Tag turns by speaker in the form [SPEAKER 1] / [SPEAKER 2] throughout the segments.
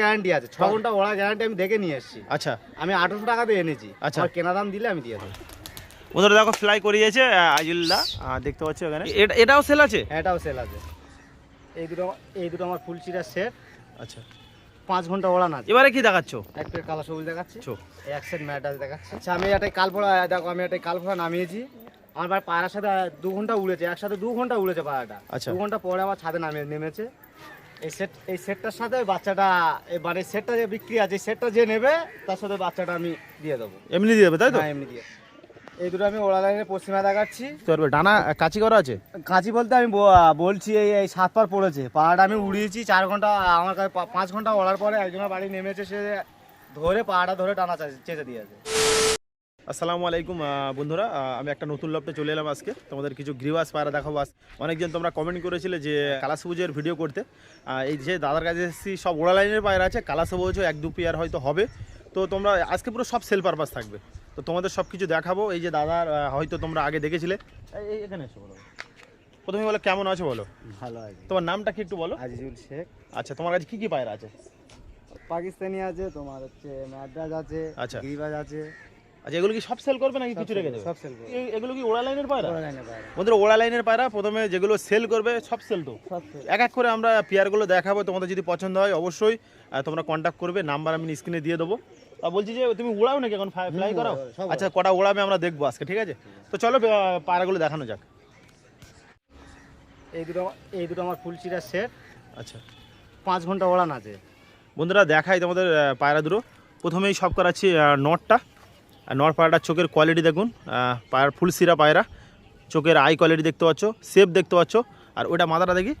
[SPEAKER 1] Guarantee আছে। ছ ঘণ্টা ওরা গ্যারান্টি আমি দেখে নিয়ে এসেছি।
[SPEAKER 2] আচ্ছা।
[SPEAKER 1] আমি আঠারোশো টাকা দিয়ে এনেছি।
[SPEAKER 2] আচ্ছা।
[SPEAKER 1] কেনা দাম দিলে আমি দিয়ে দেবো।
[SPEAKER 2] দেখো ফ্লাই করিয়েছে দেখতে পাচ্ছ এটাও সেল আছে?
[SPEAKER 1] হ্যাঁ এটাও সেল আছে। এই দুটো এই দুটো আমার ফুল সেট
[SPEAKER 2] আচ্ছা।
[SPEAKER 1] পাঁচ ঘণ্টা আছে।
[SPEAKER 2] এবারে কি দেখাচ্ছ?
[SPEAKER 1] এক প্লেট কালো সবুজ দেখাচ্ছি। এক সেট দেখাচ্ছি। আচ্ছা আমি একটা কালপোড়া দেখো আমি একটা কালপোড়া নামিয়েছি। আমার ভাই পায়রার সাথে দু ঘণ্টা উড়েছে। একসাথে দু ঘণ্টা উড়েছে পায়রাটা
[SPEAKER 2] আচ্ছা।
[SPEAKER 1] দু ঘণ্টা পরে আমার ছাদে নামিয়ে নেমেছে। এই সেট এই সেটটার সাথে ওই বাচ্চাটা এবারে সেটটা যে বিক্রি আছে সেটটা যে নেবে তার সাথে বাচ্চাটা আমি দিয়ে দেবো।
[SPEAKER 2] এমনি দিয়ে দেবে তাই তো?
[SPEAKER 1] হ্যাঁ এমনি দিয়ে। এই দুটো আমি ওড়া লাইনের পশ্চিমা দেখাচ্ছি।
[SPEAKER 2] তোর ডানা কাচি করা আছে?
[SPEAKER 1] কাঁচি বলতে আমি বলছি এই এই সাত পার পড়েছে। পাহাড়টা আমি উড়িয়েছি চার ঘণ্টা আমার কাছে পাঁচ ঘণ্টা ওড়ার পরে একজনের বাড়ি নেমেছে সে ধরে পাহাড়টা ধরে টানা চেঁচে দিয়েছে।
[SPEAKER 2] আসসালামু আলাইকুম বন্ধুরা। আমি একটা নতুন লপটে চলে এলাম আজকে। তোমাদের কিছু গ্রিবাস পায়রা দেখাবো আজ। অনেকজন তোমরা কমেন্ট করেছিলে যে কালা সবুজের ভিডিও করতে। এই যে দাদার কাছে এসেছি সব ওড়া লাইনের পায়রা আছে কালা সবুজও এক দু পেয়ার হয়তো হবে। তো তোমরা আজকে পুরো সব সেল পারপাস থাকবে। তো তোমাদের সব কিছু দেখাবো। এই যে দাদার হয়তো তোমরা আগে দেখেছিলে। এখানে এসো বলো। প্রথমে বলো কেমন আছো বলো।
[SPEAKER 1] ভালো আছে।
[SPEAKER 2] তোমার নামটা কি একটু বলো।
[SPEAKER 1] আজিজুল শেখ।
[SPEAKER 2] আচ্ছা তোমার কাছে কি কি পায়রা আছে?
[SPEAKER 1] পাকিস্তানি আছে তোমার হচ্ছে ম্যাড্রাস আছে
[SPEAKER 2] আচ্ছা।
[SPEAKER 1] গিরিবাজ আছে।
[SPEAKER 2] আচ্ছা এগুলো কি সব সেল করবে নাকি কিছু রেখে দেবে?
[SPEAKER 1] সব সেল করব।
[SPEAKER 2] এগুলো কি ওড়া লাইনের পায়রা?
[SPEAKER 1] ওরা লাইনে পায়রা।
[SPEAKER 2] বন্ধুরা ওড়া লাইনের পায়রা প্রথমে যেগুলো সেল করবে সব সেল তো। এক এক করে আমরা পেয়ারগুলো দেখাবো তোমাদের যদি পছন্দ হয় অবশ্যই তোমরা কন্ট্যাক্ট করবে নাম্বার আমি স্ক্রিনে দিয়ে দেবো। বলছি যে তুমি উড়াও নাকি এখন ফ্লাই করাও আচ্ছা কটা উড়াবে আমরা দেখব আজকে ঠিক আছে? তো চলো পায়রাগুলো দেখানো যাক।
[SPEAKER 1] এই দুটো এই দুটো আমার ফুল চিরার সেট
[SPEAKER 2] আচ্ছা।
[SPEAKER 1] পাঁচ ঘণ্টা ওড়ান আছে
[SPEAKER 2] বন্ধুরা দেখাই তোমাদের পায়রা দুটো। প্রথমেই সব করাচ্ছি নটটা পায়রাটার চোখের কোয়ালিটি দেখুন পায়রা ফুল সিরা পায়রা চোখের আই কোয়ালিটি দেখতে পাচ্ছ শেপ দেখতে পাচ্ছ আর ওটা মাথাটা দেখি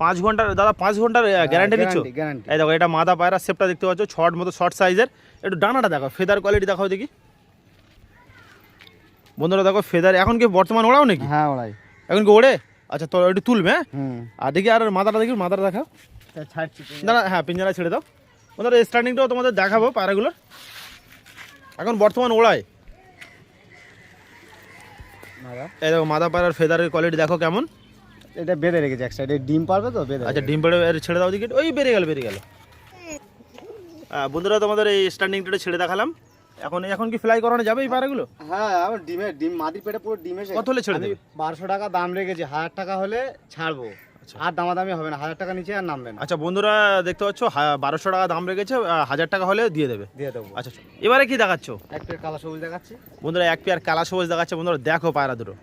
[SPEAKER 2] পাঁচ ঘণ্টার দাদা পাঁচ ঘণ্টার গ্যারান্টি
[SPEAKER 1] গ্যারান্টি
[SPEAKER 2] এই দেখো এটা মাথা পায়রা শেপটা দেখতে পাচ্ছ শর্ট মতো শর্ট সাইজের একটু ডানাটা দেখো ফেদার কোয়ালিটি দেখাও দেখি। বন্ধুরা দেখো ফেদার এখন কি বর্তমান ওড়াও নাকি?
[SPEAKER 1] হ্যাঁ ওড়াই।
[SPEAKER 2] এখন কি ওড়ে? আচ্ছা তো একটু তুলবে হ্যাঁ? আর দেখি আর মাথাটা দেখি মাথাটা দেখাও। দাঁড়া হ্যাঁ পিঞ্জারা ছেড়ে দাও। বন্ধুরা স্টার্টিংটাও তোমাদের দেখাবো পায়রাগুলোর। এখন বর্তমান ওড়ায় এই দেখো মাথা পায়রার ফেদারের কোয়ালিটি দেখো কেমন।
[SPEAKER 1] এটা বেঁধে রেখেছে এক সাইডে ডিম পারবে তো? বেঁধে
[SPEAKER 2] আচ্ছা ডিম পেড়ে এর ছেড়ে দাও দিকে ওই বেরিয়ে গেল বেরিয়ে গেল। বন্ধুরা তোমাদের এই স্ট্যান্ডিংটা ছেড়ে দেখালাম। এখন এখন কি ফ্লাই করানো যাবে এই পায়রাগুলো
[SPEAKER 1] হ্যাঁ আমার ডিমের ডিম মাটির পেটে পুরো ডিম
[SPEAKER 2] কত হলে ছেড়ে দেবে?
[SPEAKER 1] বারোশো টাকা দাম রেখেছি হাজার টাকা হলে ছাড়বো। আর দামাদামি হবে না হাজার টাকা নিচে আর নামবে না।
[SPEAKER 2] আচ্ছা বন্ধুরা দেখতে পাচ্ছ বারোশো টাকা দাম রেখেছে হাজার টাকা হলে দিয়ে দেবে।
[SPEAKER 1] দিয়ে দেবো।
[SPEAKER 2] আচ্ছা এবারে কি দেখাচ্ছ?
[SPEAKER 1] এক প্লেট কালো সবুজ দেখাচ্ছি।
[SPEAKER 2] বন্ধুরা এক পেয়ার কালা সবুজ দেখাচ্ছে। বন্ধুরা দেখো পায়রা দুটো।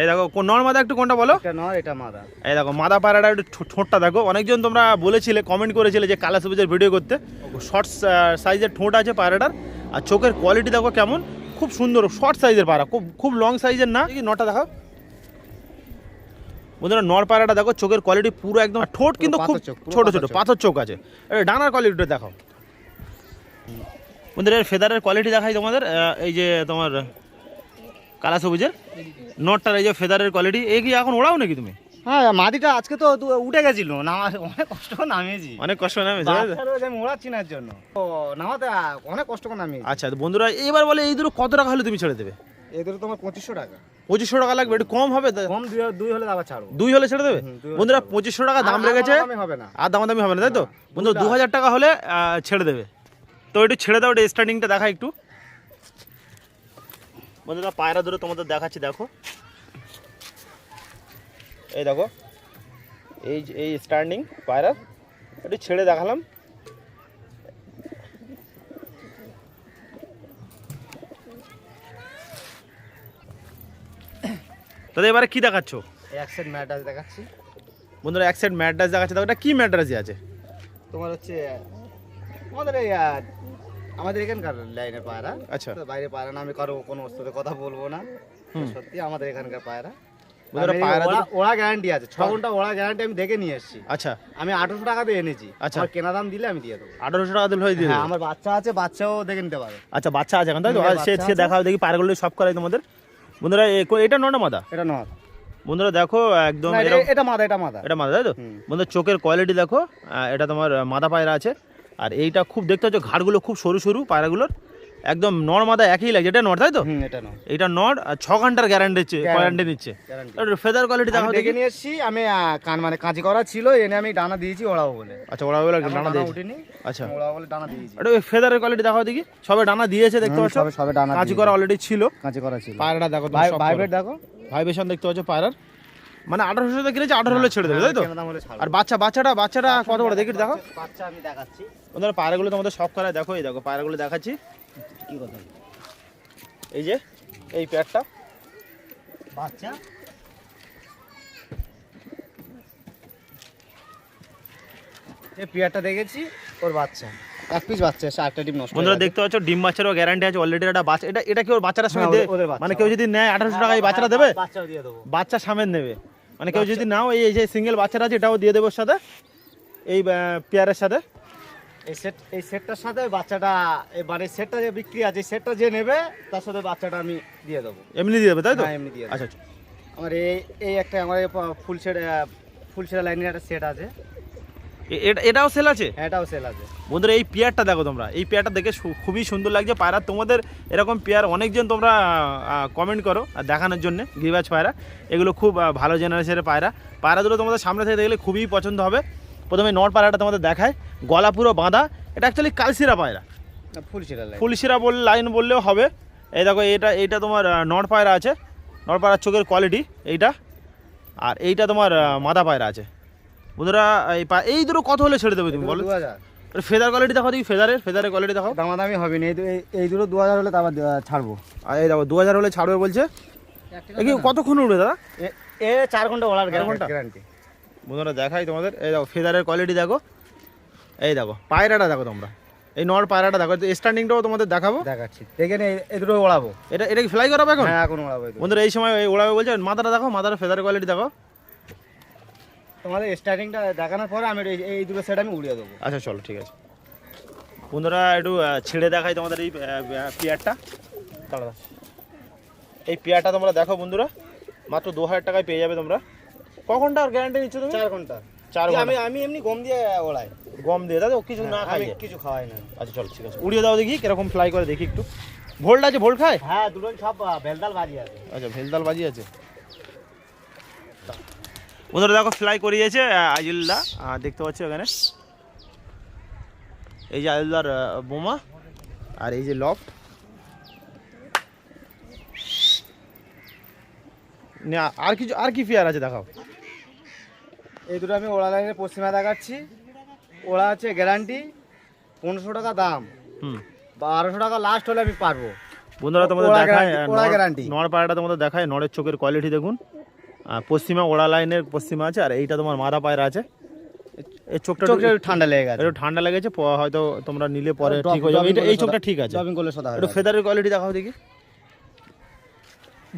[SPEAKER 2] এই দেখো কোন নর মাদা একটু কোনটা বলো?
[SPEAKER 1] এটা মাদা।
[SPEAKER 2] এই দেখো মাদা পায়রাটা একটু ঠোঁটটা দেখো। অনেকজন তোমরা বলেছিলে কমেন্ট করেছিলে যে কালা সবুজের ভিডিও করতে। শর্ট সাইজের ঠোঁট আছে পায়রাটার। আর চোখের কোয়ালিটি দেখো কেমন? খুব সুন্দর শর্ট সাইজের পায়রা। খুব খুব লং সাইজের না? নটা দেখো বন্ধুরা নর পায়রাটা দেখো চোখের কোয়ালিটি পুরো একদম ঠোঁট কিন্তু খুব ছোট ছোট পাথর চোখ আছে। ডানার কোয়ালিটিটা দেখো বন্ধুরা এর ফেদারের কোয়ালিটি দেখাই তোমাদের এই যে তোমার কালা সবুজের। নটটার এই যে ফেদারের কোয়ালিটি এই কি এখন ওড়াও নাকি তুমি?
[SPEAKER 1] হ্যাঁ মাদিটা আজকে তো উঠে গেছিল নামা অনেক কষ্ট করে নামিয়েছি।
[SPEAKER 2] অনেক কষ্ট নামে
[SPEAKER 1] বাচ্চা রয়েছে আমি ওড়াচ্ছি না জন্য। ও নামাতে অনেক কষ্ট করে নামিয়েছি।
[SPEAKER 2] আচ্ছা বন্ধুরা এবার বলে এই দুটো কত টাকা হলে তুমি ছেড়ে দেবে?
[SPEAKER 1] এদের তোমার পঁচিশশো টাকা।
[SPEAKER 2] পঁচিশশো টাকা লাগবে একটু কম হবে
[SPEAKER 1] কম দুই দুই হলে আবার ছাড়বো।
[SPEAKER 2] দুই হলে ছেড়ে দেবে? বন্ধুরা পঁচিশশো টাকা দাম রেখেছে
[SPEAKER 1] হবে না।
[SPEAKER 2] আর দামাদামি হবে না তাই তো? বন্ধু দু হাজার টাকা হলে ছেড়ে দেবে। তো একটু ছেড়ে দাও এটা স্টার্টিংটা দেখা একটু। বন্ধুরা পায়রা ধরে তোমাদের দেখাচ্ছি দেখো। এই দেখো এই এই স্টার্নিং পায়রা একটু ছেড়ে দেখালাম। দাদা এবারে কি দেখাচ্ছ?
[SPEAKER 1] এক সেট ম্যাড্রাস দেখাচ্ছি।
[SPEAKER 2] বন্ধুরা এক সাইড ম্যাড্রাস দেখাচ্ছে। দেখো এটা কি ম্যাড্রাসই আছে?
[SPEAKER 1] তোমার হচ্ছে আমাদের এই আমাদের এখানকার লাইনের পায়রা।
[SPEAKER 2] আচ্ছা।
[SPEAKER 1] বাইরে পায়রা না আমি কারও কোনো ওর সাথে কথা বলব না। সত্যি আমাদের এখানকার পায়রা। ওরা- গ্যারান্টি আছে। ছ ঘণ্টা ওরা গ্যারান্টি আমি দেখে নিয়ে এসেছি।
[SPEAKER 2] আচ্ছা।
[SPEAKER 1] আমি আঠারোশো টাকা দিয়ে এনেছি।
[SPEAKER 2] আচ্ছা।
[SPEAKER 1] আমার কেনা দাম দিলে আমি দিয়ে দেবো।
[SPEAKER 2] আঠারোশো টাকা দিলে হয়ে দিয়ে
[SPEAKER 1] আমার বাচ্চা আছে বাচ্চাও দেখে নিতে পারে।
[SPEAKER 2] আচ্ছা বাচ্চা আছে এখন তাই তো?
[SPEAKER 1] হ্যাঁ,
[SPEAKER 2] সে। দেখাও দেখি পায়রাগুলো সব করাই তোমাদের। বন্ধুরা এটা নটা মাদা?
[SPEAKER 1] এটা নট
[SPEAKER 2] বন্ধুরা দেখো একদম
[SPEAKER 1] এটা- মাদা এটা মাদা।
[SPEAKER 2] এটা মাদা তাই তো? বন্ধুরা চোখের কোয়ালিটি দেখো এটা তোমার মাদা পায়রা আছে। আর এইটা খুব দেখতে হচ্ছে ঘাড়গুলো খুব সরু সরু পায়রাগুলোর। একদম নর মাদা একই লাগছে এটা নর তাই তো?
[SPEAKER 1] এটা
[SPEAKER 2] নর। আর ছ ঘণ্টার গ্যারান্টি গ্যারান্টি নিচ্ছে। ফেদার কোয়ালিটি দেখো দেখি
[SPEAKER 1] নিয়ে এসেছি আমি কান মানে কাঁচি করা ছিল এনে আমি ডানা দিয়েছি ওড়াবো বলে।
[SPEAKER 2] আচ্ছা ওরা বলে ডানা দিয়েছে। আচ্ছা।
[SPEAKER 1] ওড়াবো বলে ডানা দিয়েছি।
[SPEAKER 2] এটা ফেদারের কোয়ালিটি দেখো দেখি। সবে ডানা দিয়েছে দেখতে পাচ্ছ?
[SPEAKER 1] সবে সবে ডানা
[SPEAKER 2] কাঁচি করা অলরেডি ছিল।
[SPEAKER 1] কাঁচি করা ছিল।
[SPEAKER 2] পায়রাটা দেখো
[SPEAKER 1] ভাইব্রেট দেখো।
[SPEAKER 2] ভাইবেশন দেখতে পাচ্ছ পায়রার? মানে আঠারোশো টাকা কিনেছে আঠারো হলে ছেড়ে দেবে তাই তো। আর বাচ্চা বাচ্চাটা বাচ্চাটা কত বড় দেখি দেখো।
[SPEAKER 1] বাচ্চা আমি দেখাচ্ছি।
[SPEAKER 2] ওদের পায়রাগুলো তোমাদের সব করায় দেখো এই দেখো পায়রাগুলো দেখাচ্ছি।
[SPEAKER 1] কি কথা?
[SPEAKER 2] এই যে এই প্যাডটা।
[SPEAKER 1] বাচ্চা? এই পিয়ারটা দেখেছি ওর বাচ্চা। এক পিস বাচ্চা এসে আটটা ডিম নষ্ট
[SPEAKER 2] বন্ধুরা দেখতে পাচ্ছ ডিম বাচ্চারও গ্যারান্টি আছে অলরেডি একটা বাচ্চা। এটা এটা কি ওর সঙ্গে
[SPEAKER 1] হ্যাঁ।
[SPEAKER 2] মানে কেউ যদি নেয় আঠারোশো টাকা এই বাচ্চাটা দেবে?
[SPEAKER 1] দিয়ে দেবো।
[SPEAKER 2] বাচ্চা নেবে। মানে কেউ যদি নাও এই এই যে সিঙ্গেল বাচ্চাটা আছে এটাও দিয়ে দেবো সাথে। এই পেয়ারের সাথে।
[SPEAKER 1] এই সেট এই সেটটার সাথে বাচ্চাটা মানে সেটটা যে বিক্রি আছে সেটটা যে নেবে তার সাথে বাচ্চাটা আমি দিয়ে দেবো।
[SPEAKER 2] এমনি দিয়ে দেবে তাই তো?
[SPEAKER 1] হ্যাঁ, এমনি দিয়ে
[SPEAKER 2] আচ্ছা আচ্ছা।
[SPEAKER 1] আমার এই এই একটা আমার ফুল সেট ফুল সেট লাইনের একটা সেট আছে।
[SPEAKER 2] এটা- এটাও সেল আছে?
[SPEAKER 1] এটাও সেল আছে।
[SPEAKER 2] বন্ধুরা এই পেয়ারটা দেখো তোমরা। এই পেয়ারটা দেখে খুবই সুন্দর লাগছে। পায়রা তোমাদের এরকম পেয়ার অনেকজন তোমরা কমেন্ট করো আর দেখানোর জন্য গিরিবাজ পায়রা। এগুলো খুব ভালো জেনারেশনের পায়রা। পায়রাগুলো তোমাদের সামনে থেকে দেখলে খুবই পছন্দ হবে। প্রথমে নট পায়রাটা তোমাদের দেখায়। গলা পুরো বাঁধা। এটা অ্যাকচুয়ালি কালসিরা পায়রা।
[SPEAKER 1] ফুল সেট লাইন
[SPEAKER 2] ফুলশিরা বল লাইন বললেও হবে। এই দেখো এটা এইটা তোমার নট পায়রা আছে। নট পায়রার চোখের কোয়ালিটি এইটা। আর এইটা তোমার মাদা পায়রা আছে। বন্ধুরা এই পা- এই দুটো কত হলে ছেড়ে দেবে তুমি বলো? ফেদার কোয়ালিটি দেখো দেখি ফেদারের ফেদারের কোয়ালিটি দেখো
[SPEAKER 1] দামাদামি হবে না এই দুটো দু হাজার হলে তারপর ছাড়বো।
[SPEAKER 2] আর এই দেখো দু হাজার হলে ছাড়বে বলছে। কতক্ষণ উঠবে দাদা?
[SPEAKER 1] এ- চার ঘণ্টা ওলার
[SPEAKER 2] ঘণ্টা?
[SPEAKER 1] গ্যারান্টি
[SPEAKER 2] বন্ধুরা দেখাই তোমাদের। এই দেখো ফেদারের কোয়ালিটি দেখো। এই দেখো পায়রাটা দেখো তোমরা। এই নর পায়রাটা দেখো স্ট্যান্ডিংটাও তোমাদের দেখাবো।
[SPEAKER 1] দেখাচ্ছি। দেখে নে এই দুটো ওড়াবো।
[SPEAKER 2] এটা এটা কি ফ্লাই করাবে এখন?
[SPEAKER 1] হ্যাঁ এখন ওড়াবো
[SPEAKER 2] বন্ধুরা এই সময় এই ওড়াবে বলছে মাথাটা দেখো মাথার ফেদার কোয়ালিটি দেখো।
[SPEAKER 1] তোমাদের স্টার্টিংটা দেখানোর পরে আমি এই- এই দুটো সেট আমি উড়িয়ে দেবো।
[SPEAKER 2] আচ্ছা চলো ঠিক আছে। বন্ধুরা একটু ছেড়ে দেখাই তোমাদের এই পেয়ারটা। এই পেয়ারটা তোমরা দেখো বন্ধুরা। মাত্র দু হাজার টাকায় পেয়ে যাবে তোমরা। কখনটা আর গ্যারান্টি নিচ্ছ তুমি?
[SPEAKER 1] চার ঘণ্টা।
[SPEAKER 2] চার ঘণ্টা।
[SPEAKER 1] আমি আমি এমনি গম দিয়ে ওড়াই
[SPEAKER 2] গম দিয়ে দাদা ও কিছু না খাই
[SPEAKER 1] কিছু খাওয়াই না।
[SPEAKER 2] আচ্ছা চলো ঠিক আছে। উড়িয়ে দাও দেখি কীরকম ফ্লাই করে দেখি একটু। ভোল্ট আছে ভোল্ট খায়?
[SPEAKER 1] হ্যাঁ দুটো সব আহ, বেলদাল বাজি আছে।
[SPEAKER 2] আচ্ছা ভেলদাল বাজি আছে। বন্ধুরা দেখো ফ্লাই করিয়েছে আজিল্লা দেখতে পাচ্ছ এখানে? এই যে আজিল্লার বোমা আর এই যে লফট না আর কিছু আর কি ফিয়ার আছে দেখাও।
[SPEAKER 1] এই দুটো আমি ওড়া লাইনের পশ্চিমা দেখাচ্ছি। ওড়া আছে গ্যারান্টি পনেরোশো টাকা দাম।
[SPEAKER 2] হুম।
[SPEAKER 1] বারোশো টাকা লাস্ট হলে আমি পারব।
[SPEAKER 2] বন্ধুরা তোমাদের দেখায় পায়রাটা তোমাদের দেখায় নড়ের চোখের কোয়ালিটি দেখুন। আর পশ্চিমা ওড়া লাইনের পশ্চিমা আছে আর এইটা তোমার মাদা পায়রা আছে। এই চোখটা একটু-
[SPEAKER 1] ঠান্ডা লেগে গেছে।
[SPEAKER 2] একটু ঠান্ডা লেগেছে হয়তো তোমরা নিলে পরে ঠিক হয়ে যাবে। এই চোখটা ঠিক আছে।
[SPEAKER 1] ডবিং করলে সদা হয়ে
[SPEAKER 2] একটু ফেদারের কোয়ালিটি দেখাও দেখি।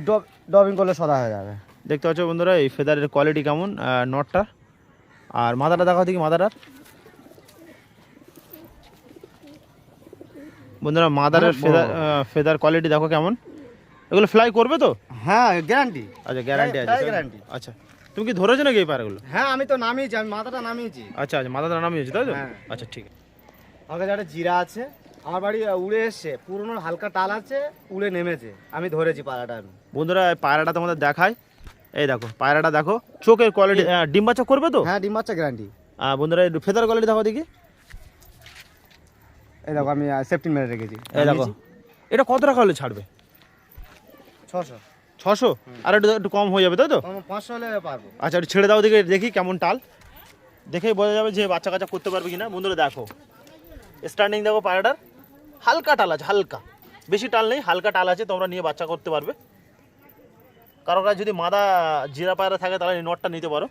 [SPEAKER 1] ডব- করলে সদা হয়ে যাবে।
[SPEAKER 2] দেখতে পাচ্ছ বন্ধুরা এই ফেদারের কোয়ালিটি কেমন নটটা আর মাথাটা দেখাও দেখি মাথাটার। বন্ধুরা মাদারের ফেদার ফেদার কোয়ালিটি দেখো কেমন। এগুলো ফ্লাই করবে তো?
[SPEAKER 1] হ্যাঁ গ্যারান্টি
[SPEAKER 2] আচ্ছা গ্যারান্টি আছে
[SPEAKER 1] তাই?
[SPEAKER 2] আচ্ছা তুমি কি ধরেছো নাকি এই পায়রাগুলো
[SPEAKER 1] হ্যাঁ আমি তো নামিয়েছি আমি মাথাটা নামিয়েছি।
[SPEAKER 2] আচ্ছা আচ্ছা মাথাটা নামিয়েছি তাই তো?
[SPEAKER 1] হ্যাঁ।
[SPEAKER 2] আচ্ছা ঠিক আছে।
[SPEAKER 1] আমার কাছে একটা জিরা আছে আমার বাড়ি উড়ে এসছে পুরনো হালকা টাল আছে উড়ে নেমেছে আমি ধরেছি পাড়াটা আমি
[SPEAKER 2] বন্ধুরা পায়রাটা তোমাদের দেখায়। এই দেখো পায়রাটা দেখো চোখের কোয়ালিটি ডিম বাচ্চা করবে তো?
[SPEAKER 1] হ্যাঁ ডিম বাচ্চা গ্যারান্টি
[SPEAKER 2] বন্ধুরা ফেদার কোয়ালিটি দেখো দেখি।
[SPEAKER 1] এই দেখো আমি সেফটিন মেরে রেখেছি।
[SPEAKER 2] এই দেখো এটা কত টাকা হলে ছাড়বে?
[SPEAKER 1] ছশো।
[SPEAKER 2] ছশো? আর একটু একটু কম হয়ে যাবে তাই তো?
[SPEAKER 1] পাঁচশো হলে পারব।
[SPEAKER 2] আচ্ছা একটু ছেড়ে দাও দেখে দেখি কেমন টাল। দেখেই বোঝা যাবে যে বাচ্চা কাচ্চা করতে পারবে কিনা। বন্ধুরা দেখো স্ট্যান্ডিং দেখো পায়রাটার। হালকা টাল আছে হালকা। বেশি টাল নেই হালকা টাল আছে তোমরা নিয়ে বাচ্চা করতে পারবে। কারও কাছে যদি মাদা জিরা পায়রা থাকে তাহলে নটটা নিতে পারো।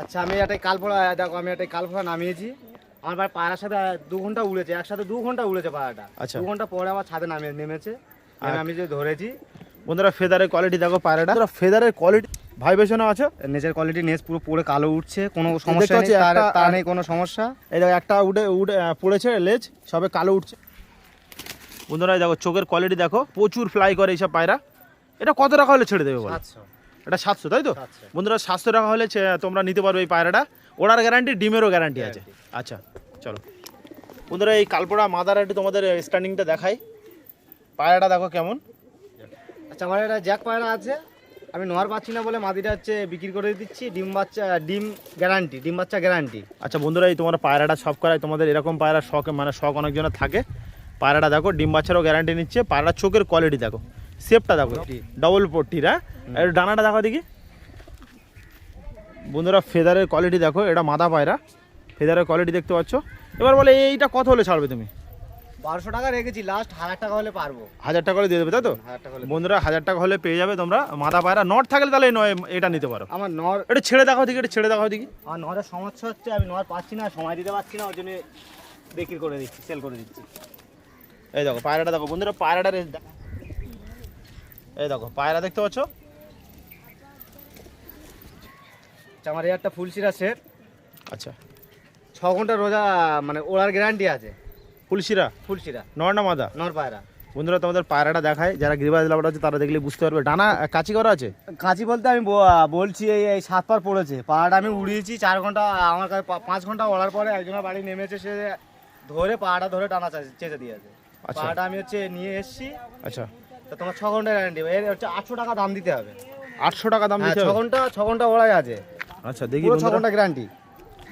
[SPEAKER 1] আচ্ছা আমি একটা কালপোড়া দেখো আমি একটা কালপোড়া নামিয়েছি। আমার বাড়ি পায়রার সাথে দু ঘণ্টা উড়েছে একসাথে দু ঘণ্টা উড়েছে পায়রাটা।
[SPEAKER 2] আচ্ছা।
[SPEAKER 1] দু ঘণ্টা পরে আমার ছাদে নামিয়ে নেমেছে। আমি যে ধরেছি
[SPEAKER 2] বন্ধুরা ফেদারের কোয়ালিটি দেখো পায়রাটা। ফেদারের কোয়ালিটি ভাই ভাইব্রেশনও আছে।
[SPEAKER 1] নেচের কোয়ালিটি নেচ পুরো পুরো কালো উঠছে কোনো সমস্যা নেই তার নেই কোনো সমস্যা।
[SPEAKER 2] এই দেখো একটা উঠে উঠে পড়েছে লেজ সবে কালো উঠছে। বন্ধুরা দেখো চোখের কোয়ালিটি দেখো প্রচুর ফ্লাই করে এইসব পায়রা। এটা কত টাকা হলে ছেড়ে দেবে বলো? এটা সাতশো তাই তো? বন্ধুরা সাতশো টাকা হলে তোমরা নিতে পারবে এই পায়রাটা। ওড়ার গ্যারান্টি ডিমেরও গ্যারান্টি আছে। আচ্ছা চলো। বন্ধুরা এই কালপোড়া মাদার একটু তোমাদের স্ট্যান্ডিংটা দেখাই। পায়রাটা দেখো কেমন।
[SPEAKER 1] আচ্ছা আমার একটা জ্যাক পায়রা আছে। আমি নোয়ার পাচ্ছি না বলে মাদিটা হচ্ছে বিক্রি করে দিচ্ছি। ডিম বাচ্চা ডিম গ্যারান্টি ডিম বাচ্চা গ্যারান্টি
[SPEAKER 2] আচ্ছা বন্ধুরা এই তোমার পায়রাটা সব করায় তোমাদের এরকম পায়রা শখ মানে শখ অনেকজনের থাকে। পায়রাটা দেখো ডিম বাচ্চারও গ্যারান্টি নিচ্ছে। পায়রার চোখের কোয়ালিটি দেখো। শেপটা দেখো। ডবল পট্টিরা আর ডানাটা দেখো দেখি। বন্ধুরা ফেদারের কোয়ালিটি দেখো। এটা মাদা পায়রা। ফেদারের কোয়ালিটি দেখতে পাচ্ছ। এবার বলে এইটা কত হলে ছাড়বে তুমি?
[SPEAKER 1] বারোশো টাকা রেখেছি। লাস্ট হাজার টাকা হলে পারব।
[SPEAKER 2] হাজার টাকা হলে দিয়ে দেবে তাই তো? বন্ধুরা হাজার টাকা হলে পেয়ে যাবে তোমরা। মাদা পায়রা নট থাকলে তাহলে নয় এটা নিতে পারো।
[SPEAKER 1] আমার নর
[SPEAKER 2] এটা ছেড়ে দেখাও দেখি এটা ছেড়ে দেখাও দেখি।
[SPEAKER 1] আমার নরের সমস্যা হচ্ছে আমি নর পাচ্ছি না সময় দিতে পারছি না ওই জন্য বিক্রি করে দিচ্ছি সেল করে দিচ্ছি।
[SPEAKER 2] এই দেখো পায়রাটা দেখো বন্ধুরা পায়রাটা এই দেখো পায়রা দেখতে পাচ্ছ?
[SPEAKER 1] আমার এই একটা ফুল সিরা সেট।
[SPEAKER 2] আচ্ছা।
[SPEAKER 1] ছ ঘণ্টা রোজা মানে ওড়ার গ্যারান্টি আছে।
[SPEAKER 2] ফুলশিরা
[SPEAKER 1] ফুল সিরা।
[SPEAKER 2] নর না মাদা?
[SPEAKER 1] নর পায়রা।
[SPEAKER 2] বন্ধুরা তোমাদের পায়রাটা দেখায় যারা গিরিবাজ লাভটা আছে তারা দেখলে বুঝতে পারবে। ডানা কাঁচি করা আছে?
[SPEAKER 1] কাঁচি বলতে আমি বলছি এই এই সাত পার পড়েছে। পাহাড়টা আমি উড়িয়েছি চার ঘণ্টা আমার কাছে পাঁচ ঘণ্টা ওড়ার পরে একজনের বাড়ি নেমেছে সে ধরে পাহাড়টা ধরে টানা চেঁচে দিয়েছে।
[SPEAKER 2] আচ্ছা।
[SPEAKER 1] আমি হচ্ছে নিয়ে এসেছি।
[SPEAKER 2] আচ্ছা।
[SPEAKER 1] তো তোমার ছ ঘণ্টা গ্যারান্টি এর হচ্ছে আটশো টাকা দাম দিতে হবে।
[SPEAKER 2] আটশো টাকা দাম
[SPEAKER 1] হ্যাঁ
[SPEAKER 2] দিতে
[SPEAKER 1] ছ ঘণ্টা ছ ঘণ্টা ওড়াই আছে।
[SPEAKER 2] আচ্ছা দেখি
[SPEAKER 1] পুরো ছ ঘণ্টা গ্যারান্টি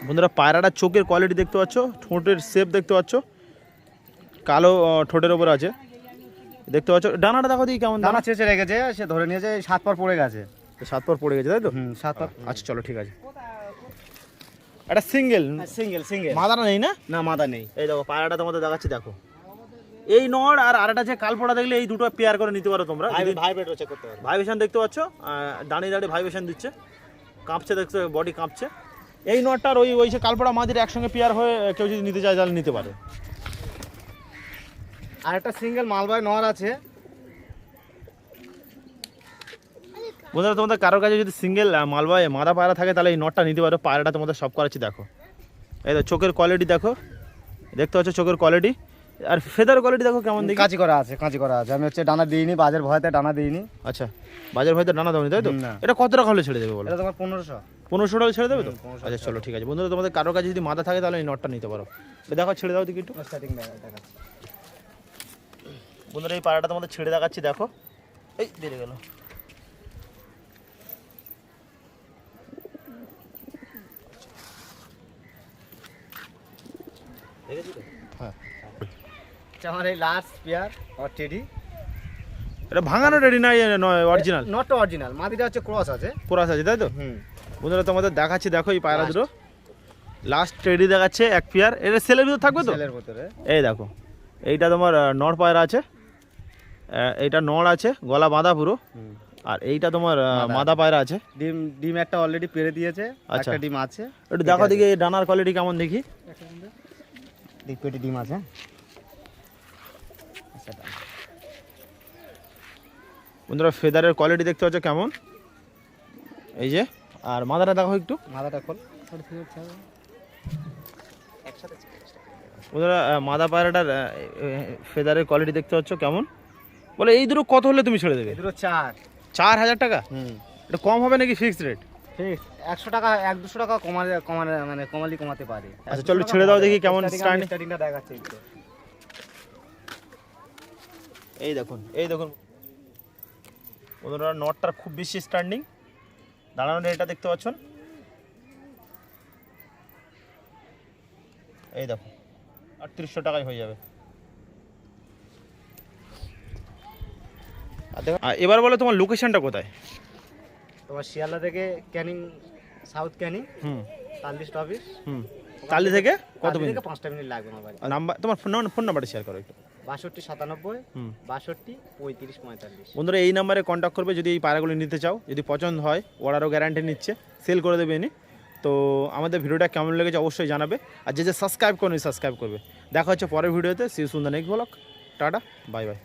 [SPEAKER 2] বন্ধুরা পায়রাটার চোখের কোয়ালিটি দেখতে পাচ্ছ ঠোঁটের শেপ দেখতে পাচ্ছ কালো ঠোঁটের ওপর আছে। দেখতে পাচ্ছ ডানাটা দেখো দেখি কেমন
[SPEAKER 1] দানা চেঁচে রেখেছে সে ধরে নিয়েছে সাত পার পড়ে গেছে।
[SPEAKER 2] সাত পর পড়ে গেছে তাই তো?
[SPEAKER 1] হুম সাত পার।
[SPEAKER 2] আচ্ছা চলো ঠিক আছে। এটা সিঙ্গেল
[SPEAKER 1] সিঙ্গেল সিঙ্গেল
[SPEAKER 2] মাদানা নেই না?
[SPEAKER 1] না মাথা নেই।
[SPEAKER 2] এই দেখো পায়রাটা তোমাদের দেখাচ্ছি দেখো। এই নড় আর আরেকটা যে কালপোড়া দেখলে এই দুটো পেয়ার করে নিতে পারো তোমরা ভাইব্রেশন দেখতে পাচ্ছ দাঁড়িয়ে দাঁড়িয়ে ভাইব্রেশন দিচ্ছে কাঁপছে দেখতে বডি কাঁপছে। এই নটটার ওই ওই যে কালপোড়া মাঝির একসঙ্গে পেয়ার হয়ে কেউ যদি নিতে চায় তাহলে নিতে পারে।
[SPEAKER 1] আর একটা সিঙ্গেল মালবাই নর আছে।
[SPEAKER 2] বন্ধুরা তোমাদের কারোর কাছে যদি সিঙ্গেল মালবাই মাদা পায়রা থাকে তাহলে এই নটটা নিতে পারো পায়রাটা তোমাদের সব করাচ্ছি দেখো। এই তো চোখের কোয়ালিটি দেখো। দেখতে পাচ্ছ চোখের কোয়ালিটি আর ফেদার কোয়ালিটি দেখো কেমন দেখি।
[SPEAKER 1] কাঁচি করা আছে কাঁচি করা আছে। আমি হচ্ছে ডানা দিইনি বাজার ভয়তে ডানা দিইনি।
[SPEAKER 2] আচ্ছা বাজার হয়তো ডানা দাও তাই তো? এটা কত টাকা হলে ছেড়ে দেবে বলো?
[SPEAKER 1] এটা তোমার পনেরোশো।
[SPEAKER 2] পনেরোশো টাকা ছেড়ে দেবে তো? আচ্ছা চলো ঠিক আছে। বন্ধুরা তোমাদের কারোর কাছে যদি মাথা থাকে তাহলে এই নটটা নিতে পারো। তো দেখো ছেড়ে দাও দেখি একটু। বন্ধুরা এই পাড়াটা তোমাদের ছেড়ে দেখাচ্ছি দেখো। এই বেড়ে গেল হ্যাঁ
[SPEAKER 1] আমার এই লাস্ট পেয়ার আর টেডি
[SPEAKER 2] এটা ভাঙানো রেডি না নয় অরিজিনাল
[SPEAKER 1] নট অরিজিনাল মাদিটা হচ্ছে ক্রস আছে।
[SPEAKER 2] কোরাস আছে তাই তো?
[SPEAKER 1] হুম।
[SPEAKER 2] বন্ধুরা তোমাদের দেখাচ্ছি দেখো এই পায়রা দুটো। লাস্ট দেখাচ্ছে এক পেয়ার এটা সেলের ভিতর থাকবে তো?
[SPEAKER 1] সেলের ভিতরে।
[SPEAKER 2] এই দেখো। এইটা তোমার নর পায়রা আছে। এইটা নর আছে গলা বাঁধা পুরো। আর এইটা তোমার
[SPEAKER 1] মাদা।
[SPEAKER 2] পায়রা আছে।
[SPEAKER 1] ডিম ডিম একটা অলরেডি পেরে দিয়েছে
[SPEAKER 2] আচ্ছা।
[SPEAKER 1] একটা ডিম আছে।
[SPEAKER 2] একটু দেখো দেখি ডানার কোয়ালিটি কেমন দেখি।
[SPEAKER 1] পেটে ডিম আছে ডান।
[SPEAKER 2] বন্ধুরা ফেদারের কোয়ালিটি দেখতে পাচ্ছ কেমন? এই যে আর মাদাটা দেখো একটু।
[SPEAKER 1] মাথাটা খোল।
[SPEAKER 2] বন্ধুরা মাদা পায়রাটার ফেদারের কোয়ালিটি দেখতে পাচ্ছ কেমন? বলে এই দুটো কত হলে তুমি ছেড়ে দেবে?
[SPEAKER 1] দুটো চার।
[SPEAKER 2] চার হাজার টাকা?
[SPEAKER 1] হুম।
[SPEAKER 2] এটা কম হবে নাকি ফিক্সড রেট
[SPEAKER 1] একশো টাকা এক দুশো টাকা কমালে কমালে মানে কমালি কমাতে পারে।
[SPEAKER 2] আচ্ছা, চলো ছেড়ে দাও দেখি কেমন
[SPEAKER 1] স্টার্টিংটা দেখাচ্ছে
[SPEAKER 2] এই দেখুন এই দেখুন। বন্ধুরা নটটার খুব বেশি স্ট্যান্ডিং দাঁড়ানোর এটা দেখতে পাচ্ছেন? এই দেখো আটত্রিশশো টাকায় হয়ে যাবে। এবার বলো তোমার লোকেশনটা কোথায়?
[SPEAKER 1] তোমার শিয়ালদা থেকে ক্যানিং সাউথ ক্যানিং
[SPEAKER 2] হুম।
[SPEAKER 1] তাল্লিশ অফিস
[SPEAKER 2] হুম। তালি থেকে কত মিনিট?
[SPEAKER 1] পাঁচটা মিনিট লাগবে
[SPEAKER 2] নাম্বার তোমার ফোন নাম্বার ফোন নাম্বারটা শেয়ার করো একটু।
[SPEAKER 1] বাষট্টি সাতানব্বই
[SPEAKER 2] হুম।
[SPEAKER 1] বাষট্টি পঁয়ত্রিশ পঁয়তাল্লিশ।
[SPEAKER 2] বন্ধুরা এই নাম্বারে কন্ট্যাক্ট করবে যদি এই পায়রাগুলি নিতে চাও যদি পছন্দ হয় ওরারও গ্যারান্টি নিচ্ছে সেল করে দেবে এনে তো আমাদের ভিডিওটা কেমন লেগেছে অবশ্যই জানাবে। আর যে যে সাবস্ক্রাইব করবে সাবস্ক্রাইব করবে। দেখা হচ্ছে পরের ভিডিওতে। সি সুন্দর neck block tata bye bye